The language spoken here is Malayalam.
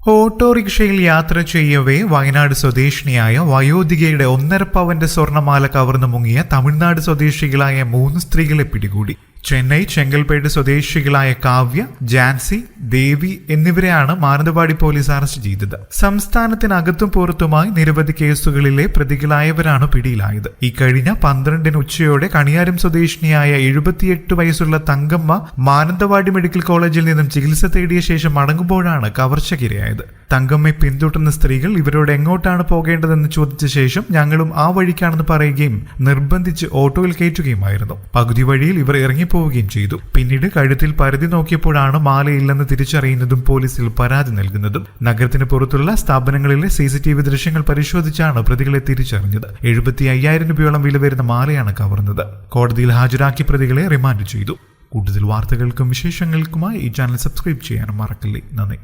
ഓട്ടോറിക്ഷയിൽ യാത്ര ചെയ്യവേ വയനാട് സ്വദേശിനിയായ വയോധികയുടെ ഒന്നര പവന്റെ സ്വർണമാല കവർന്നു മുങ്ങിയ തമിഴ്നാട് സ്വദേശികളായ മൂന്ന് സ്ത്രീകളെ പിടികൂടി. ചെന്നൈ ചെങ്കൽപ്പേട്ട് സ്വദേശികളായ കാവ്യ ജാൻസി ദേവി എന്നിവരെയാണ് മാനന്തവാടി പോലീസ് അറസ്റ്റ് ചെയ്തത്. സംസ്ഥാനത്തിനകത്തും പുറത്തുമായി നിരവധി കേസുകളിലെ പ്രതികളായവരാണ് പിടിയിലായത്. ഇക്കഴിഞ്ഞ കഴിഞ്ഞ പന്ത്രണ്ടിന് ഉച്ചയോടെ കണിയാരം സ്വദേശിനിയായ എഴുപത്തിയെട്ട് വയസ്സുള്ള തങ്കമ്മ മാനന്തവാടി മെഡിക്കൽ കോളേജിൽ നിന്നും ചികിത്സ തേടിയ ശേഷം മടങ്ങുമ്പോഴാണ് കവർച്ചയ്ക്കിരയായത് തങ്കമ്മയെ പിന്തുടർന്ന സ്ത്രീകൾ ഇവരോട് എങ്ങോട്ടാണ് പോകേണ്ടതെന്ന് ചോദിച്ച ശേഷം ഞങ്ങളും ആ വഴിക്കാണെന്ന് പറയുകയും നിർബന്ധിച്ച് ഓട്ടോയിൽ കയറ്റുകയുമായിരുന്നു. പകുതി വഴിയിൽ ഇവർ ഇറങ്ങിപ്പോവുകയും ചെയ്തു. പിന്നീട് കഴുത്തിൽ പരിധി നോക്കിയപ്പോഴാണ് മാലയില്ലെന്ന് തിരിച്ചറിയുന്നതും പോലീസിൽ പരാതി നൽകുന്നതും. നഗരത്തിന് പുറത്തുള്ള സ്ഥാപനങ്ങളിലെ സി സി ടി വി ദൃശ്യങ്ങൾ പരിശോധിച്ചാണ് പ്രതികളെ തിരിച്ചറിഞ്ഞത്. എഴുപത്തി അയ്യായിരം രൂപയോളം വില വരുന്ന മാലയാണ് കവർന്നത്. കോടതിയിൽ ഹാജരാക്കി പ്രതികളെ റിമാൻഡ് ചെയ്തു. കൂടുതൽ വാർത്തകൾക്കും വിശേഷങ്ങൾക്കുമായി ഈ ചാനൽ സബ്സ്ക്രൈബ് ചെയ്യാനും മറക്കല്ലേ. നന്ദി.